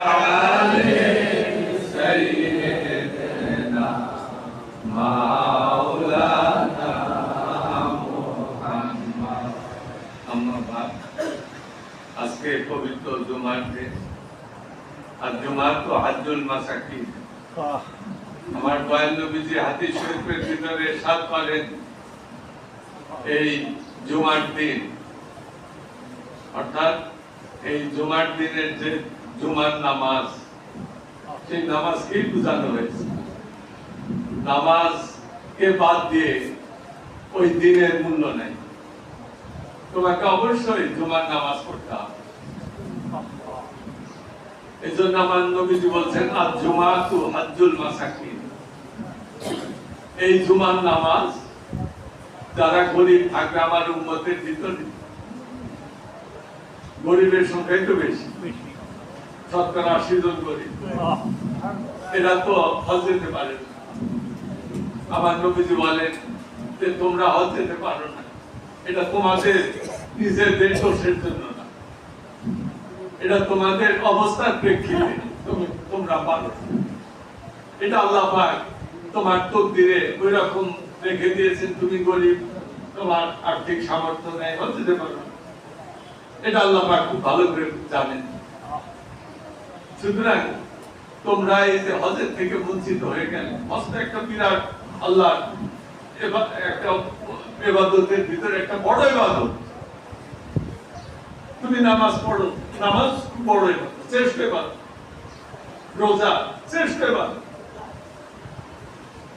আজকে পবিত্র জুমার দিন আর জুমার তো হাজুল মাসাকি। আমার দয়াল নবীজি হাদিস শরীফের ভিতরে সাত করেন এই জুমার দিন। অর্থাৎ এই জুমার দিনের যে জুমার নামাজ, সেই নামাজকেই বোঝানো হয়েছে? নামাজ কে বাদ দিয়ে ওই দিনের মূল্য নেই? তোমাকে অবশ্যই জুমার নামাজ পড়তে হবে। এই জন্য আমার নবীজি বলছেন আজ জুমা তু হাজুল মাসাকিন। এই জুমার নামাজ যারা গরিব থাকবে আমার উম্মতের ভিতরে গরিবের সংখ্যাই তো বেশি। এরা তো হজ যেতে পারে না। আমার নবীজি বলেন যে, তোমরা হজ যেতে পারো না। এটা তোমাদের নিজেদের দোষের জন্য না। এটা তোমাদের অবস্থার প্রেক্ষিতে তুমি, তোমরা পারো এটা আল্লাহ পাক তোমার তকদিরে ওই রকম রেখে দিয়েছেন, তুমি গরিব, তোমার আর্থিক সামর্থ্য নেই, হজ যেতে পারো। এটা আল্লাহ পাক খুব ভালো করে জানেন। সুতরাং তোমরা এই যে হজের থেকে বঞ্চিত হয়ে একটা বিরাট আল্লাহ একটা এবাদতের ভিতরে একটা বড় এবাদত। তুমি নামাজ পড়ো, নামাজ বড় শ্রেষ্ঠ রোজা, শ্রেষ্ঠ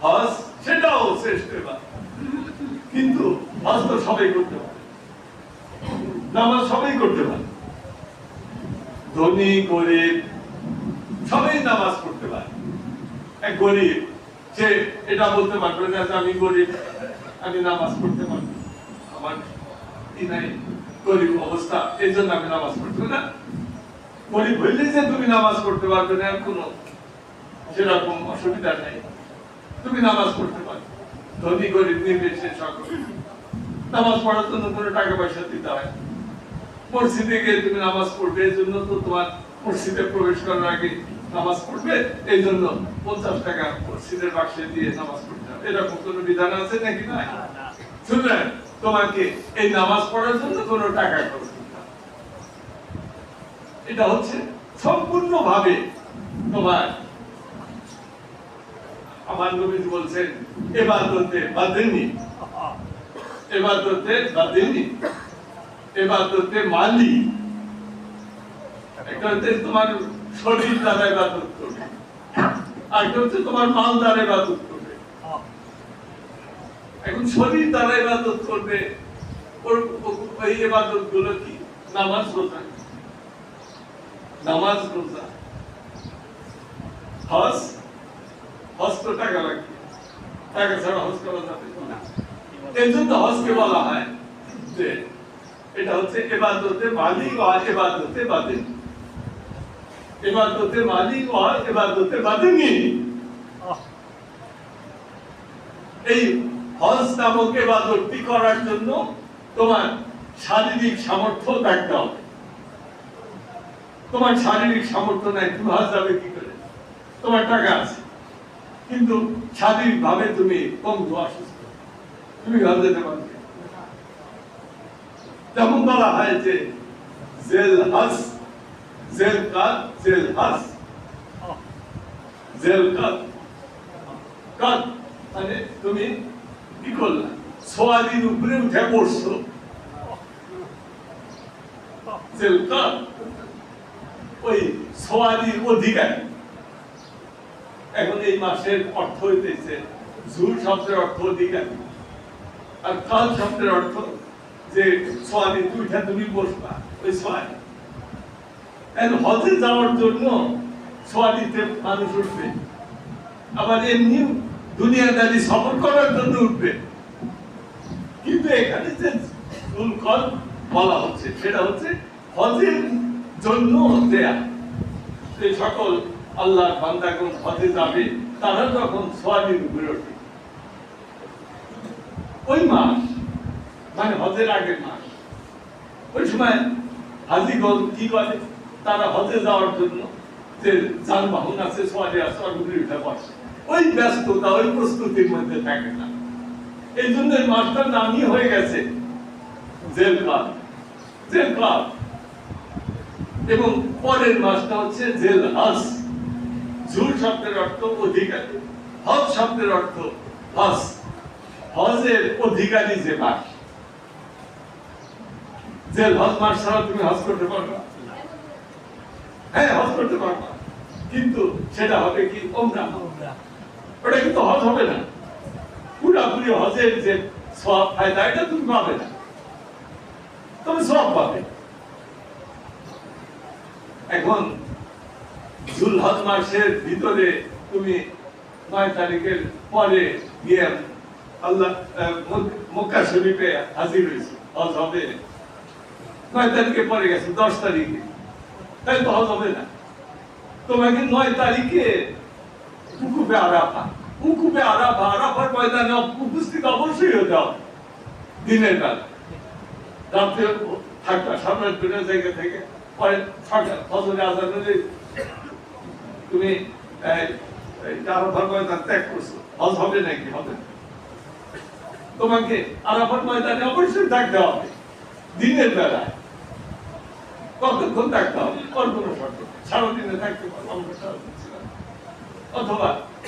হজ, সেটাও শ্রেষ্ঠ এবাদত। কিন্তু হজ তো সবাই করতে পারে। নামাজ সবাই করতে পারে। ধনী, গরিব সবাই নামাজ পড়তে পারে। এক গরিব সে এটা বলতে পারবে যে আমি গরিব, আমি নামাজ পড়তে পারব। আমার গরিব অবস্থা, এই জন্য আমি নামাজ পড়তে না গরিব হইলে যে তুমি নামাজ পড়তে পারবে না এর কোনো সেরকম অসুবিধা নাই। তুমি নামাজ পড়তে পারবে। ধনী, গরিব, নির্বিশেষে সকল। নামাজ পড়ার জন্য কোনো টাকা পয়সা দিতে হয়। মসজিদে গিয়ে তুমি নামাজ পড়বে, এই জন্য তো তোমার মসজিদে প্রবেশ করার আগে নামাজ পড়বে এই জন্য পঞ্চাশ টাকা মসজিদের বাক্সে দিয়ে নামাজ পড়তে হবে। এরকম কোনো বিধান আছে নাকি না সুতরাং তোমাকে এই নামাজ পড়ার জন্য কোনো টাকা খরচ। এটা হচ্ছে সম্পূর্ণ ভাবে তোমার আমার নবী বলছেন এবাদতে বাদেনি। এবাদতে বাদেনি। এবাদতে মালি। একটা হচ্ছে তোমার শরীর দ্বারা ইবাদত করবে। আর একটা হচ্ছে তোমার মাল দ্বারা ইবাদত করবে। এখন শরীর দ্বারা ইবাদত করবে ও- ইবাদতগুলো কি? নামাজ রোজা। নামাজ রোজা। হজ? হজ তো টাকা লাগবে। টাকা ছাড়া হজ করা যাবে না? এই জন্য হজকে বলা হয় যে এটা হচ্ছে এবাদতে মালিক আর এবাদতে বাদে। এবাদতে মালিক এবাদতে এই হজ নামক এবাদতটি করার জন্য তোমার শারীরিক সামর্থ্য থাকতে হবে। তোমার শারীরিক সামর্থ্য নাই তুমি হজ যাবে কি করে? তোমার টাকা আছে। কিন্তু শারীরিক ভাবে তুমি কম অসুস্থ। তুমি হজ যেতে পারবে যেমন বলা হয় যে জেল হাস জেল কাত জেল হাস জেল কাত কাত মানে তুমি কি করলা সোয়ালির উপরে উঠে পড়ছো জেল কাত ওই সোয়ালির অধিকারী এখন এই মাসের অর্থ হইতেছে ঝুল শব্দের অর্থ অধিকারী আর কাল শব্দের অর্থ যে সোয়ালি দুইটা তুমি বসবা ওই এখন হজে যাওয়ার জন্য সোয়ালিতে মানুষ উঠবে। আবার এমনি দুনিয়াদারি সফর করার জন্য উঠবে। কিন্তু এখানে যে শুল্কল বলা হচ্ছে, সেটা হচ্ছে হজের জন্য দেয়া। যে সকল আল্লাহ বান্দাগণ হজে যাবে, তারা তখন সোয়ালির উপরে উঠবে। ওই মাস মানে হজের আগের মাস, ওই সময় হাজিগণ কি করে তারা হজে যাওয়ার জন্য যে যানবাহন আছে, সোয়ারি আছে ওগুলি উঠে বসে। ওই ব্যস্ততা, ওই প্রস্তুতির মধ্যে থাকে না। এই জন্য এই মাসটার নামই হয়ে গেছে। জেল ক্লাব জেল ক্লাব এবং পরের মাসটা হচ্ছে জেল হাস ঝুল শব্দের অর্থ অধিকারী। হজ শব্দের অর্থ হজ। হজের অধিকারী যে মাস। জেল হজ মাস ছাড়া তুমি হজ করতে পারবে। হ্যাঁ হজ করতে পারবা। কিন্তু সেটা হবে কি ওমরা। ওটা কিন্তু হজ হবে না। পুরাপুরি হজের যে সব ফায়দা এটা তুমি পাবে না। তবে সব পাবে। এখন জুলহজ মাসের ভিতরে তুমি নয় তারিখের পরে গিয়ে আল্লাহ মক্কা শরীফে হাজির হয়েছে। হজ হবে। নয় তারিখে পরে গেছে, দশ তারিখে। তাই হজ হবে না। তোমাকে নয় তারিখে উকুবে আরাফা উকুবে আরাফা, আরাফার ময়দানে উপস্থিত অবশ্যই হতে হবে। দিনের বেলা। রাত্রে থাকবা সামনে দুটো জায়গা থেকে। পরে আজান হলে তুমি আরাফার ময়দান ত্যাগ করছ। হজ হবে নাকি? হবে? তোমাকে আরাফার ময়দানে অবশ্যই থাকতে হবে। দিনের বেলায়। কতক্ষণ থাকতে হবে? কোনো সারাদিনে থাকতে ছিলাম। অথবা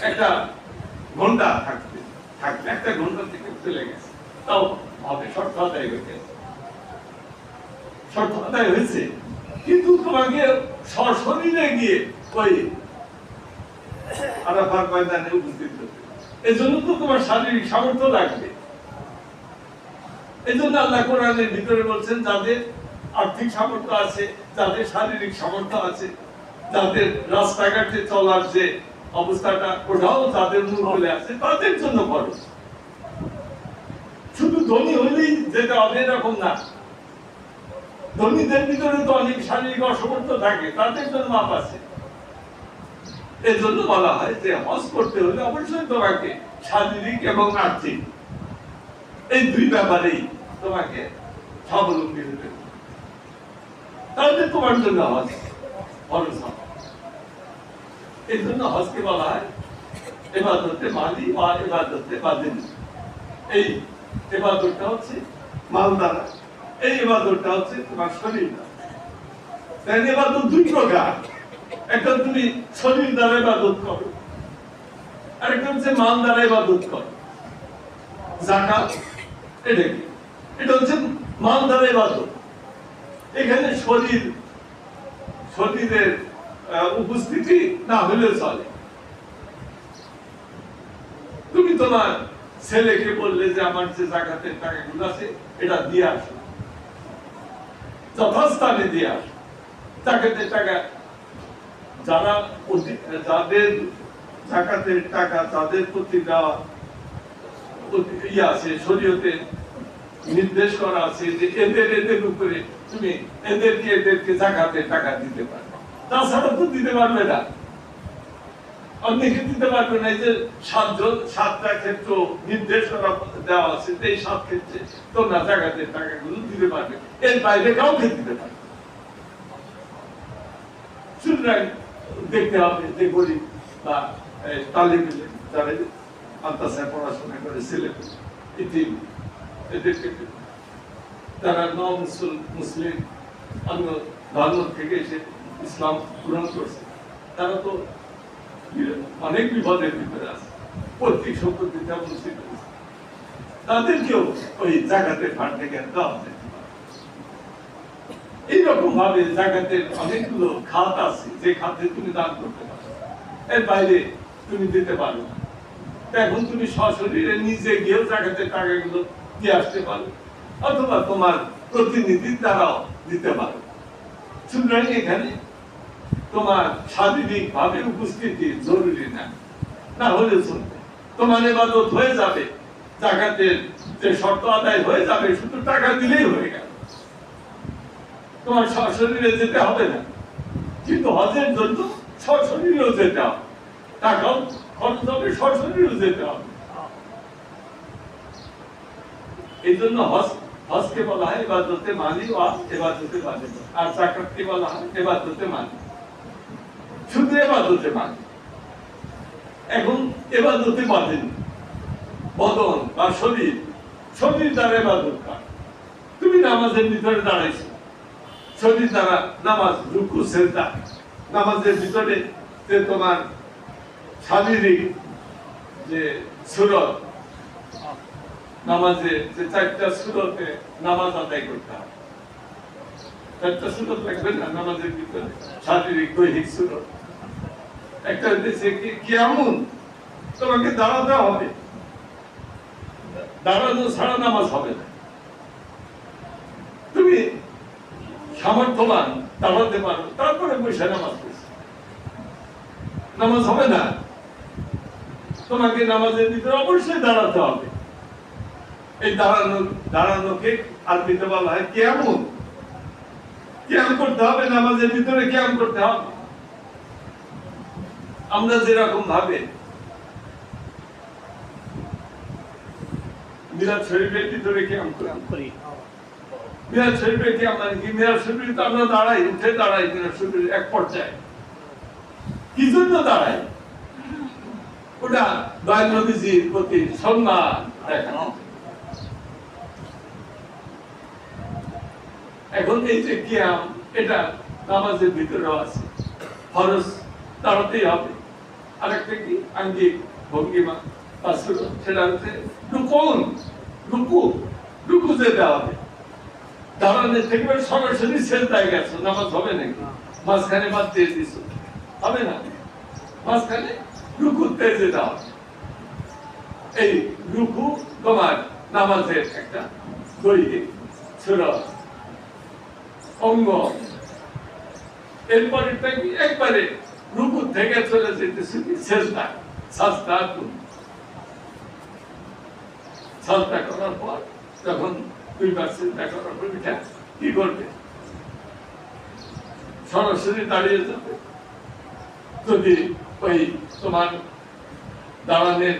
একটা ঘণ্টা থাকবে থাকবে একটা ঘণ্টা থেকে চলে গেছে। তাও হবে শর্ত আদায় হয়ে গেছে। শর্ত আদায় হয়েছে। কিন্তু তোমাকে সশরীরে গিয়ে ওই আরাফার ময়দানে উপস্থিত হতে এই জন্য তো তোমার শারীরিক সামর্থ্য লাগবে। এই জন্য আল্লাহ কোরআনের ভিতরে বলছেন, যাদের আর্থিক সামর্থ্য আছে, যাদের শারীরিক সামর্থ্য আছে, যাদের রাস্তাঘাটে চলার যে অবস্থাটা, ওটাও তাদের মূলে আছে, তাদের জন্য খরচ শুধু ধনী হলেই যেটা হবে এরকম না। ধনীদের ভিতরে তো অনেক শারীরিক অসমর্থ থাকে, তাদের জন্য মাপ আছে। এর জন্য বলা হয় যে, হজ করতে হলে অবশ্যই তোমাকে শারীরিক এবং আর্থিক, এই দুই ব্যাপারেই তোমাকে স্বাবলম্বী হতে তাহলে তোমার জন্য হজ হবে এই জন্য হজকে বলা হয় এবাদতে মালি বা এবাদতে বাদিন। এই এবাদতটা হচ্ছে মাল দ্বারা এই এবাদতটা হচ্ছে তোমার শরীর তাই এবাদত দুই প্রকার। একটা তুমি শরীর দ্বারা ইবাদত করো হচ্ছে মাল দ্বারা ইবাদত করো। জাকাত এটা এটা হচ্ছে মাল দ্বারা ইবাদত এখানে শরীর শরীরের উপস্থিতি না হলে চলে। তুমি তোমার ছেলেকে বললে যে আমার যে জাকাতের টাকাগুলো আছে, এটা দিয়ে আসো। যথাস্থানে দিয়ে আসো। জাকাতের টাকা, যারা যাদের জাকাতের টাকা তাদের প্রতি দেওয়া ইয়ে আছে শরীয়তে নির্দেশ করা আছে যে এদের এদের উপরে তুমি এদেরকে এদেরকে জাকাতের টাকা দিতে পারবে তাছাড়া তো দিতে পারবে না। দিতে পারবে না। যে সাতজন সাতটা ক্ষেত্র নির্দেশ করা দেওয়া আছে এই সাত ক্ষেত্রে তোমরা টাকাগুলো দিতে পারবে। এর বাইরে কাউকে দিতে পারবে সুতরাং দেখতে হবে যে গরিব বা তালিম পড়াশোনা করে ছেলে এদেরকে। তারা ন মুসলিম অন্য ধর্ম থেকে এসে ইসলাম গ্রহণ করছে। তারা তো অনেক বিপদের ভিতরে আছে। প্রত্যেক সম্পত্তি তেমন ছিল। তাদেরকেও ওই জাগাতের ফান্ড থেকে দেওয়া এইরকম ভাবে জাগাতের অনেকগুলো খাত আছে, যে খাতে তুমি দান করতে পারো। এর বাইরে তুমি দিতে পারো এখন তুমি সশরীরে নিজে গিয়েও জাগাতের টাকাগুলো দিয়ে আসতে পারো। অথবা তোমার প্রতিনিধির দ্বারাও দিতে পারো। সুতরাং এখানে তোমার শারীরিক ভাবে উপস্থিতি জরুরি না। না হলে তোমার এবাদত হয়ে যাবে। জাকাতের যে শর্ত আদায় হয়ে যাবে, শুধু টাকা দিলেই হয়ে গেল। তোমার সশরীরে যেতে হবে না। কিন্তু হজের জন্য সশরীরেও যেতে হবে। টাকাও খরচ হবে, সশরীরেও যেতে হবে। এই জন্য হজ হজকে বলা হয় এবাদতে মালি ও এবাদতে মালি আর জাকাতকে বলা হয় এবাদতে মালি শুধু এবাদতে মানে। এখন এবাদতে বাঁধেনি বদন বা শরীর শরীর দ্বারা এবাদত কর তুমি নামাজের ভিতরে দাঁড়াইছো। শরীর দ্বারা নামাজ, রুকু, সেজদা। নামাজের ভিতরে যে তোমার শারীরিক যে সুরত নামাজে যে চারটা সুরতে নামাজ আদায় করতে চারটা সুরত না নামাজের ভিতরে? শারীরিক, দৈহিক সুরত একটা তোমাকে দাঁড়াতে হবে। দাঁড়ানো ছাড়া নামাজ হবে না। তুমি সামর্থ্যবান, দাঁড়াতে পারো, তারপরে বসে নামাজ পড়ছো। নামাজ হবে না। তোমাকে নামাজের ভিতরে অবশ্যই দাঁড়াতে হবে। এই দাঁড়ানো দাঁড়ানোকে আরবিতে বলা হয় কেমন? কেমন করতে হবে? নামাজের ভিতরে কেমন করতে হবে? আমরা যেরকম ভাবে মিরাজ শরীফের ভিতরে কেমন করি? করি? মিরাজ শরীফে কি আমরা কি মিরাজ শরীফে তো আমরা দাঁড়াই উঠে দাঁড়াই মিরাজ শরীফের এক পর্যায়ে। কি জন্য দাঁড়াই? ওটা দয়াল নবীজির প্রতি সম্মান দেখানো। এখন এই যে কিয়াম এটা নামাজের ভিতরেও আছে। ফরজ দাঁড়াতেই হবে। আরেকটা কি? আঙ্গিক ভঙ্গিমা। সেটা হচ্ছে রুকুন রুকু রুকু যেতে হবে দাঁড়ানো সরাসরি সেজদায় গেছো নামাজ হবে নাকি? মাঝখানে বাদ দিয়ে দিছো। হবে না? মাঝখানে রুকুতে যেতে হবে এই রুকু তোমার নামাজের একটা দৈহিক সুরত। অঙ্গ। এরপরে একবারে রুকু থেকে চলে যেতেছে সেজদা সাজদা তুম করার পর তখন দুইবার চিন্তা করার পর এটা কি করবে? সরাসরি দাঁড়িয়ে যাবে। যদি ওই তোমার দাঁড়ানের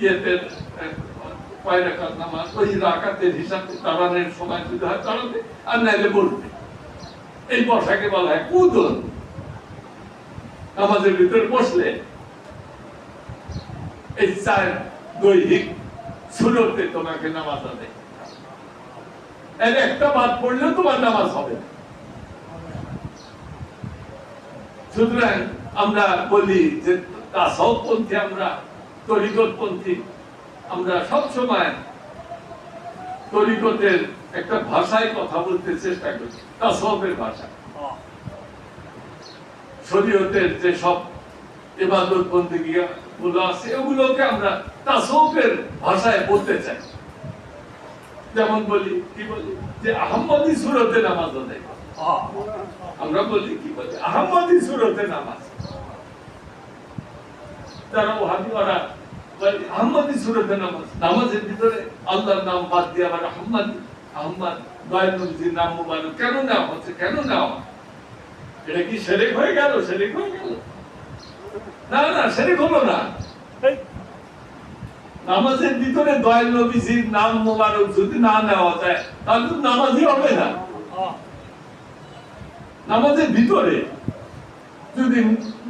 ইয়েতে নামাজ ওই হিসাবে দাঁড়ানোর সময় আর নাইলে বলবে। এই বসাকে বলা হয় কুদন নামাজের ভিতরে বসলে এই চার দৈহিক সুরতে তোমাকে নামাজ এর একটা বাদ পড়লেও তোমার নামাজ হবে। সুতরাং আমরা বলি যে পন্থী আমরা তরিকত পন্থী আমরা সব সময় তরিকতের একটা ভাষায় কথা বলতে চেষ্টা করি তাসবের ভাষা। শরীয়তের যে সবগুলো আছে আমরা ভাষায় বলতে চাই। যেমন বলি, কি বলি? যে আহম্মদী সুরতে নামাজ আমরা বলি, কি বলি? আহম্মদী সুরতে নামাজ। যারা ওহাবি ওরা আহম্মদী সুরতে নামাজ নামাজের ভিতরে আল্লাহর নাম বাদ দিয়ে আবার আহম্মদ আহম্মদ নাম মুবারক কেন নেওয়া হচ্ছে কেন নেওয়া এটা কি হয়ে গেল হয়ে গেল? না না সেরেক হলো না। নামাজের ভিতরে দয়াল নবীজির নাম মোবারক যদি না নেওয়া যায় তাহলে তো নামাজই হবে না। নামাজের ভিতরে। যদি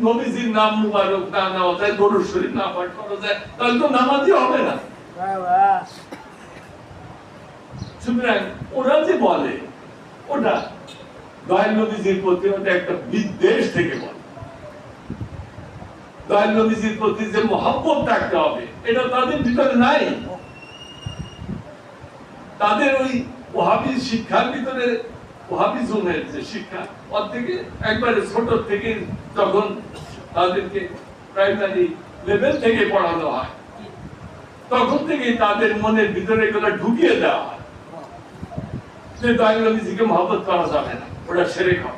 নবীজির নাম মুবারক না নেওয়া যায় দরুদ শরীফ না পাঠ করা যায়, তাহলে তো নামাজই হবে না। সুতরাং ওরা যে বলে, ওটা দয়াল প্রতি ওটা একটা বিদ্বেষ থেকে বলে। দয়াল প্রতি যে মহাব্বত থাকতে হবে, এটা তাদের ভিতরে নাই। তাদের ওই ওহাবি শিক্ষার ভিতরে যে শিক্ষা ওর থেকে একবারে ছোট থেকে তখন তাদেরকে প্রাইমারি লেভেল থেকে পড়ানো হয়, তখন থেকে তাদের মনের ভিতরে ঢুকিয়ে দেওয়া হয়। যে মহব্বত করা যাবে না, ওটা সেরে খাও।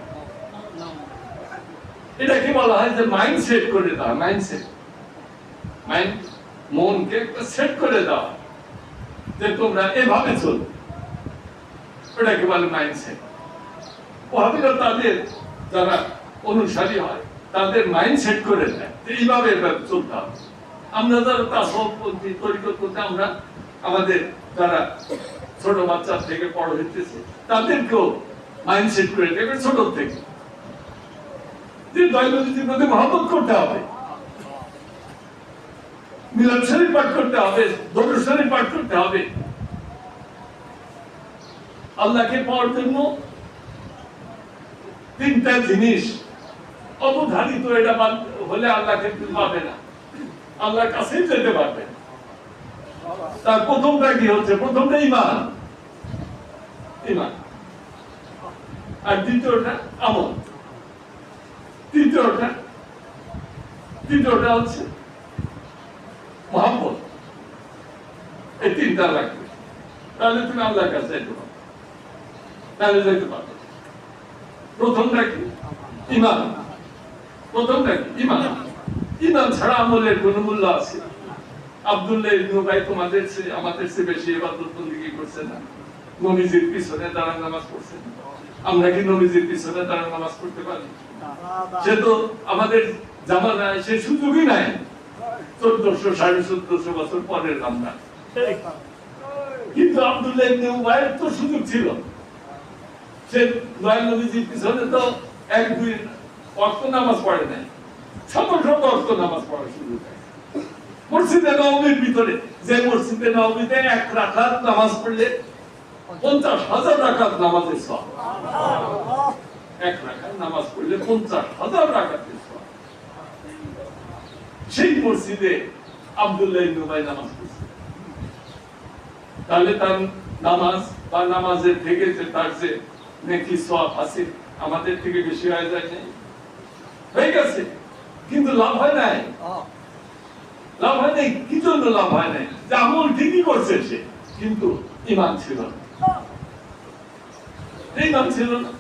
এটাকে বলা হয় যে মাইন্ড সেট করে দেওয়া মাইন্ড সেট মাইন্ড মনকে একটা সেট করে দেওয়া। যে তোমরা এভাবে চলবে ওটাকে বলে মাইন্ড সেট ওহাবিরা তাদের যারা অনুসারী হয়, তাদের মাইন্ড করে দেয় এইভাবে চলতে হবে। আমরা যারা তাসপন্থী তরিকত করতে আমরা আমাদের যারা ছোট বাচ্চা থেকে বড় হইতেছে, তাদেরকেও মাইন্ড করে দেবে ছোট থেকে। যে দৈনন্দিন প্রতি মহব্বত করতে হবে, মিলাদ পাঠ করতে হবে, দরুদ শরীফ পাঠ করতে হবে। আল্লাহকে পাওয়ার জন্য তিনটা জিনিস। অবধারিত এটা হলে আল্লাহকে তুমি পাবে না। আল্লাহর কাছেই যেতে পারবে। তার প্রথমটা কি হচ্ছে? প্রথমটা ইমান ইমান আর দ্বিতীয়টা আমল। তৃতীয়টা তৃতীয়টা হচ্ছে মহাব্বত। এই তিনটা লাগবে। তাহলে তুমি আল্লাহর কাছে যেতে পারবে তাহলে যেতে পারবে ছাড়া আমলের কোন মূল্য আছে? তোমাদের আমাদের বেশি করছে না? নবীজির পিছনে নামাজ পড়ছে। আমরা কি নবীজির পিছনে নামাজ পড়তে পারি? সে তো আমাদের জামানায় সে সুযোগই নাই। চোদ্দশো, সাড়ে চোদ্দশো বছর পরের আমরা কিন্তু আব্দুল্লাহ তো সুযোগ ছিল। সে দয়াল নবীজির পিছনে তো এক, দুই অক্ত নামাজ পড়ে নাই। শত শত অক্ত নামাজ পড়ার সুযোগ আছে মসজিদে নবমীর ভিতরে যে মসজিদে নবমীতে এক রাকাত নামাজ পড়লে পঞ্চাশ হাজার রাকাত নামাজের সব এক রাকাত নামাজ পড়লে পঞ্চাশ হাজার সওয়াব। সেই মসজিদে আব্দুল্লাহ ইবনে উবাই নামাজ পড়ছে। তাহলে তার নামাজ বা নামাজের থেকে যে তার যে নেকি সওয়াব আছে আমাদের থেকে বেশি হয়ে যায় নাই? হয়ে গেছে, কিন্তু লাভ হয় নাই? লাভ হয় নাই? কি জন্য লাভ হয় নাই? যে আমল ঠিকই করছে সে, কিন্তু ইমান ছিল না। ইমান ছিল না।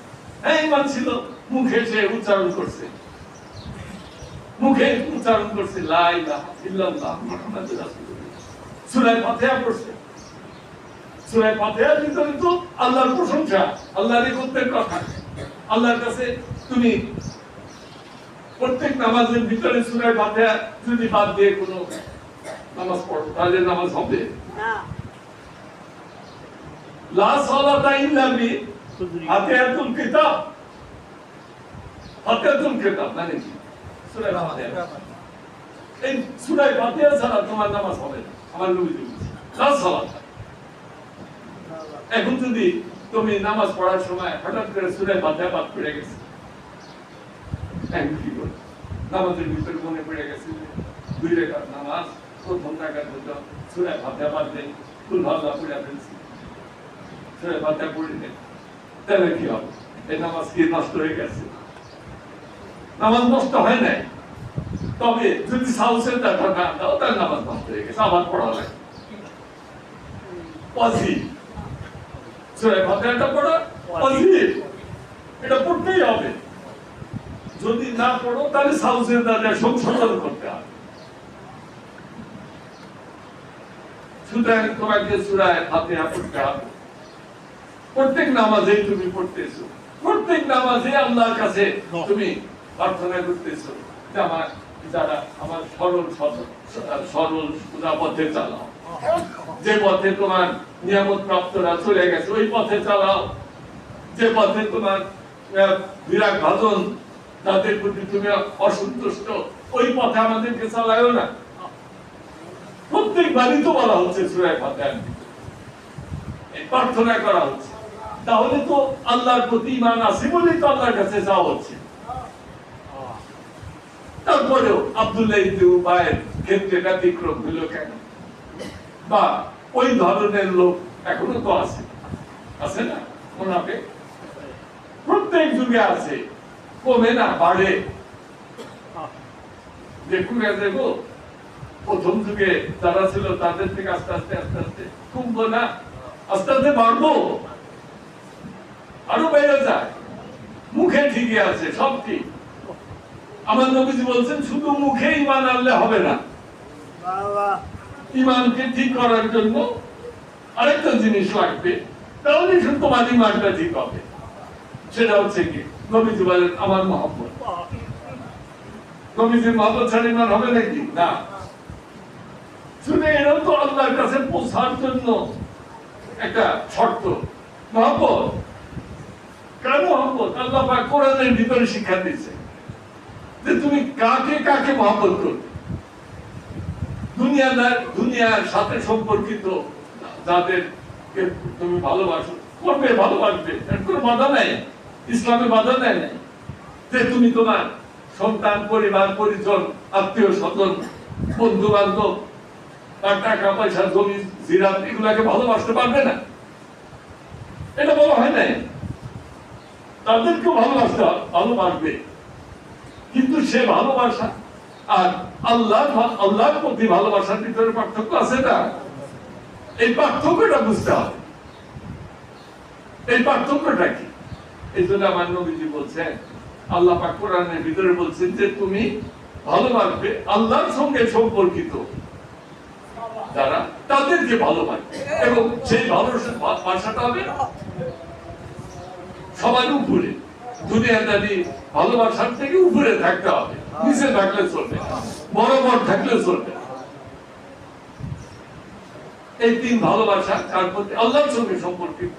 হ্যাঁ ইমান ছিল, মুখে সে উচ্চারণ করছে। মুখে উচ্চারণ করছে, লা ইলাহা ইল্লাল্লাহ মুহাম্মাদুর রাসূলুল্লাহ। সূরা ফাতিহা পড়ছে। সূরা ফাতিহার ভিতরে তো আল্লাহর প্রশংসা আল্লাহর ইবাদতের কথা। আল্লাহর কাছে তুমি প্রত্যেক নামাজের ভিতরে সূরা ফাতিহা যদি বাদ দিয়ে কোনো নামাজ পড়ো তাহলে নামাজ হবে। লা সালাতা ইল্লা বি ফাতিহাতুল কিতাব। ফাতিহাতুল কিতাব মানে কি? সূরা ফাতিহা। এই সূরা ফাতিহা ছাড়া তোমার নামাজ হবে না। আমার নবী লা সালাতা। এখন যদি তুমি নামাজ পড়ার সময় হঠাৎ করে সূরা ফাতিহা বাদ পড়ে গেছে। এখন কি করবে? নামাজের ভিতরে মনে পড়ে গেছে দুই রেখার নামাজ প্রথম রাখার হতো সূরা কুল ভাল্লা পড়ে ফেলছি। সূরা তাহলে কি হবে? এই নামাজ কি নষ্ট হয়ে গেছে? নামাজ নষ্ট হয় নাই? তবে যদি সাউসের দাও তাহলে নামাজ নষ্ট হয়ে গেছে আবার পড়া লাগে ফাতিহাটা পড়া এটা পড়তেই হবে। যদি না পড়ো, তাহলে সংশোধন করতে হবে। সুতরাং তোমাকে সুরায় ফাতিহা পড়তে হবে। প্রত্যেক নামাজেই তুমি পড়তেছো। প্রত্যেক নামাজে আল্লাহর কাছে তুমি প্রার্থনা করতেছো আমার যারা আমার সরল সরল সরল পথে চালাও। যে পথে তোমার নিয়ামত প্রাপ্তরা চলে গেছে, ওই পথে চালাও। যে পথে তোমার বিরাট ভাজন, তাদের প্রতি তুমি অসন্তুষ্ট, ওই পথে আমাদেরকে না। প্রত্যেক বাড়ি তো বলা হচ্ছে সুরায় প্রার্থনা করা হচ্ছে। তাহলে তো আল্লাহর প্রতি ইমান আছে বলেই তো আল্লাহর কাছে যাওয়া হচ্ছে। তারপরেও আব্দুল্লাহ ইবনে উবাইয়ের ক্ষেত্রে ব্যতিক্রম হলো কেন? বা ওই ধরনের লোক এখনও তো আছে। আছে না? মুনাফিক প্রত্যেক যুগে আছে। কমে না, বাড়ে। দেখুন দেখো। প্রথম যুগে যারা ছিল, তাদের থেকে আস্তে আস্তে আস্তে আস্তে কমবো না, আস্তে আস্তে বাড়বো। আরও বেড়ে যায়। মুখে ঠিকই আছে, সব ঠিক। আমার নবীজি বলছেন, শুধু মুখেই ইমান আনলে হবে না। ইমানকে ঠিক করার জন্য আরেকটা জিনিস লাগবে। তাহলে শুধু তোমার ইমানটা ঠিক হবে। সেটা হচ্ছে কি? নবীজি বলেন, আমার মহব্বত। নবীজির মহব্বত ছাড়া ইমান হবে নাকি? না। শুনে এরাও তো আল্লাহর কাছে পৌঁছার জন্য একটা শর্ত। মহব্বত? কেন মহব্বত? আল্লাহ পাক কোরআনের ভিতরে শিক্ষা দিচ্ছে যে তুমি কাকে কাকে মহব্বত করবে? দুনিয়াদার, দুনিয়ার সাথে সম্পর্কিত যাদেরকে তুমি ভালোবাসো করবে ভালোবাসবে কোনো বাধা নাই, ইসলামে বাধা দেয় নাই। যে তুমি তোমার সন্তান, পরিবার, পরিজন, আত্মীয় স্বজন বন্ধু বান্ধব টাকা, পয়সা, জমি জিরাত এগুলাকে ভালোবাসতে পারবে না। এটা বলা হয় নাই। তাদেরকে ভালোবাসতে ভালোবাসবে। কিন্তু সে ভালোবাসা আর আল্লাহ আল্লাহর প্রতি ভালোবাসার ভিতরে পার্থক্য আছে না? এই পার্থক্যটা বুঝতে হবে। এই পার্থক্যটা কি? এই জন্য আমার নবীজি বলছেন, আল্লাহ পাক কোরআনের ভিতরে বলছেন যে তুমি ভালোবাসবে আল্লাহর সঙ্গে সম্পর্কিত যারা, তাদেরকে ভালোবাসবে। এবং সেই ভালোবাসাটা হবে সবার উপরে। দুনিয়াদারি ভালোবাসার থেকে উপরে থাকতে হবে। নিচে থাকলে চলবে। বরাবর থাকলে চলবে। এই তিন ভালোবাসা, তার প্রতি আল্লাহর সঙ্গে সম্পর্কিত।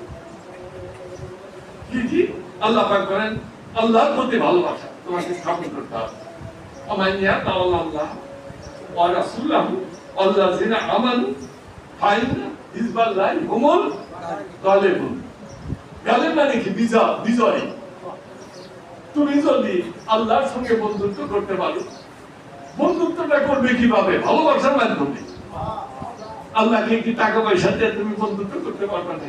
কি কি? আল্লাহ পাক করেন আল্লাহর প্রতি ভালোবাসা। তোমাকে স্থাপন করতে হবে। মানে তুমি যদি আল্লাহর সঙ্গে বন্ধুত্ব করতে পারো। বন্ধুত্বটা করবে কীভাবে? ভালোবাসার মাধ্যমে আল্লাহকে কি টাকা পয়সা দিয়ে তুমি বন্ধুত্ব করতে পারবে না।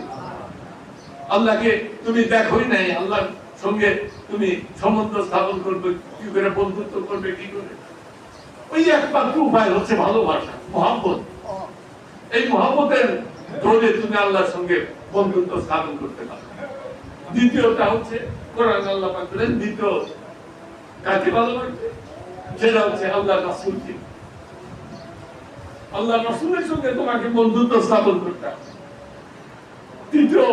আল্লাহকে তুমি দেখোই নাই, আল্লাহর সঙ্গে তুমি সম্বন্ধ স্থাপন করবে, কি করে বন্ধুত্ব করবে, কি করে? ওই একমাত্র উপায় হচ্ছে ভালোবাসা, মহাব্বত। এই মহাব্বতের ধরে তুমি আল্লাহর সঙ্গে বন্ধুত্ব স্থাপন করতে পারবে দ্বিতীয়টা হচ্ছে, কোরআন আল্লাহ বলেন, দ্বিতীয় কাকে সেটা হচ্ছে আল্লাহ রাসূলকে আল্লাহ রাসূলের সঙ্গে তোমাকে বন্ধুত্ব স্থাপন করতে তৃতীয়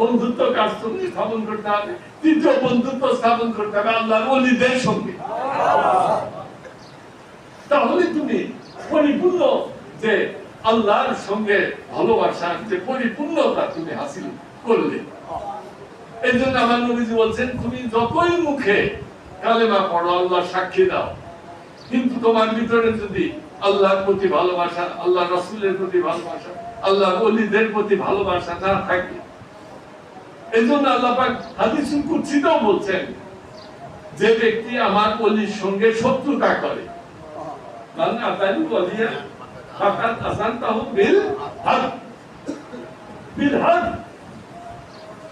বন্ধুত্ব কার সঙ্গে স্থাপন করতে হবে? তৃতীয় বন্ধুত্ব স্থাপন করতে হবে আল্লাহর ওলিদের সঙ্গে। তাহলে তুমি পরিপূর্ণ যে আল্লাহর সঙ্গে ভালোবাসার যে পরিপূর্ণতা তুমি হাসিল করলে। এই জন্য আমার নবীজি বলছেন, তুমি যতই মুখে কালেমা পড়ো, আল্লাহ সাক্ষী দাও। কিন্তু তোমার ভিতরে যদি আল্লাহর প্রতি ভালোবাসা আল্লাহ রসুলের প্রতি ভালোবাসা আল্লাহ অলিদের প্রতি ভালোবাসা না থাকে? এই জন্য আল্লাহ বলছেন, যে ব্যক্তি আমার অলির সঙ্গে শত্রুতা করে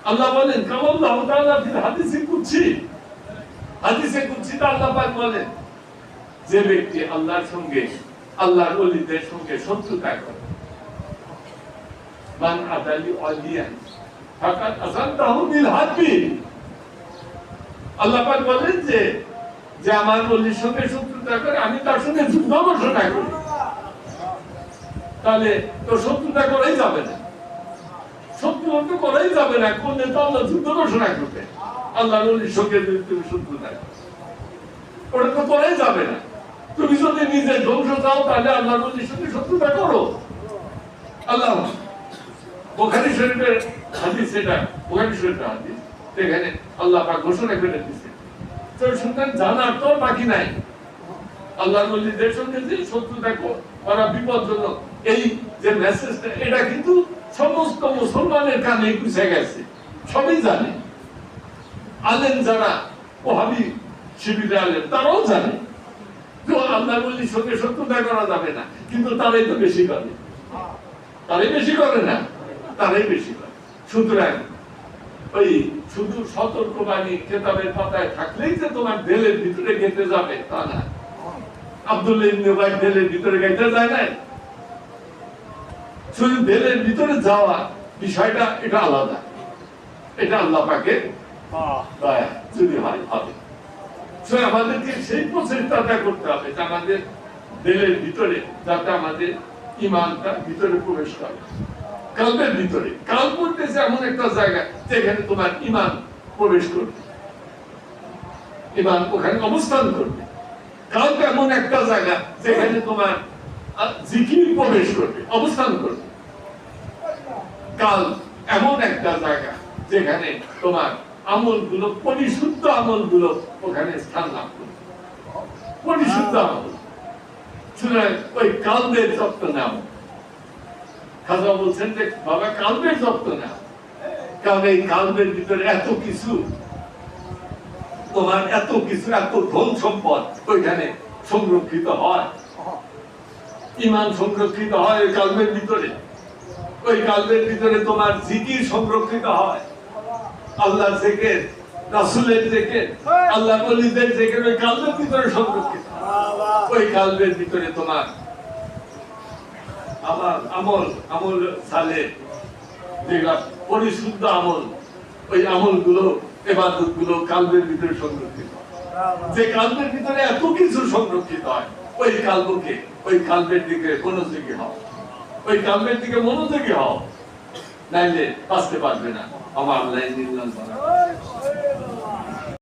আল্লাহ বলেন কামাল্লাহু তাআলা ফিল হাদিসে হাদিসে আল্লাহ পাক বলেন, যে ব্যক্তি আল্লাহর সঙ্গে, আল্লাহর ওলিদের সঙ্গে শত্রুতা করে, মান আদালি ওয়ালিয়ান ফাকাত বিল আল্লাহ পাক বলেন যে যে আমার ওলির সঙ্গে শত্রুতা করে, আমি তার সঙ্গে যুদ্ধ ঘোষণা করি। তাহলে তো শত্রুতা করাই যাবে না। শত্রু করাই যাবে না কোন নেতা আল্লাহ যুদ্ধ ঘোষণা করবে। আল্লাহ নবীর। ওটা তো করাই যাবে না। তুমি যদি নিজে ধ্বংস চাও, তাহলে শত্রুতা করো। আল্লাহ বোখারি শরীফের হাদিস এটা বোখারি শরীফের হাদিস। আল্লাহ ঘোষণা করে দিচ্ছে জানার তো বাকি নাই। সঙ্গে যে শত্রুতা এই যে মেসেজটা এটা কিন্তু সমস্ত মুসলমানের কানে ঘুষে গেছে। সবই জানে। আলেন যারা, ওহাবি শিবিরে আলেন, তারাও জানে। তো আল্লাহ নবীর সঙ্গে শত্রুতা করা যাবে না। কিন্তু তারাই তো বেশি করে। তারাই বেশি করে না? তারাই বেশি করে। সুতরাং ওই শুধু সতর্কবাণী কেতাবের পাতায় থাকলেই যে তোমার দেলের ভিতরে গেতে যাবে, তা না। আব্দুল্লাহ ইবনে দেলের ভিতরে গেতে যায় না শুধু দেলের ভিতরে যাওয়া বিষয়টা, এটা আলাদা। এটা আল্লাহ পাকের যদি হয় হবে So, আমাদেরকে সেই প্রচেষ্টাটা করতে হবে যে আমাদের দেলের ভিতরে যাতে আমাদের ইমানটা ভিতরে প্রবেশ করে কালবের ভিতরে কাল পড়তেছে এমন একটা জায়গা যেখানে তোমার ইমান প্রবেশ করবে ইমান ওখানে অবস্থান করবে কালব এমন একটা জায়গা যেখানে তোমার জিকির প্রবেশ করবে অবস্থান করবে কাল এমন একটা জায়গা যেখানে তোমার আমলগুলো পরিশুদ্ধ আমলগুলো ওখানে স্থান লাভ করবে পরিশুদ্ধ আমল। সুতরাং ওই কালবের যত্ন নাও। খাজা বলছেন যে বাবা কালবের যত্ন নাও। কারণ এই কালবের ভিতরে এত কিছু তোমার এত কিছু এত ধন সম্পদ ওইখানে সংরক্ষিত হয়। ইমান সংরক্ষিত হয় ওই কালবের ভিতরে। ওই কালবের ভিতরে তোমার জিকির সংরক্ষিত হয়। আল্লাহ জেকের রাসুলের জেকের আল্লাহ বলিদের জেকের ওই কালবের ভিতরে সংরক্ষিত ওই কালবের ভিতরে তোমার আমার আমল আমল সালে যেগুলা পরিশুদ্ধ আমল ওই আমলগুলো এবাদতগুলো কালবের ভিতরে সংরক্ষিত যে কালবের ভিতরে এত কিছু সংরক্ষিত হয় ওই কালবকে ওই কালবের দিকে মনোযোগী হও। ওই কালবের দিকে মনোযোগী হও নাইলে বাঁচতে পারবে না। অবাক লাইজিল্লাহ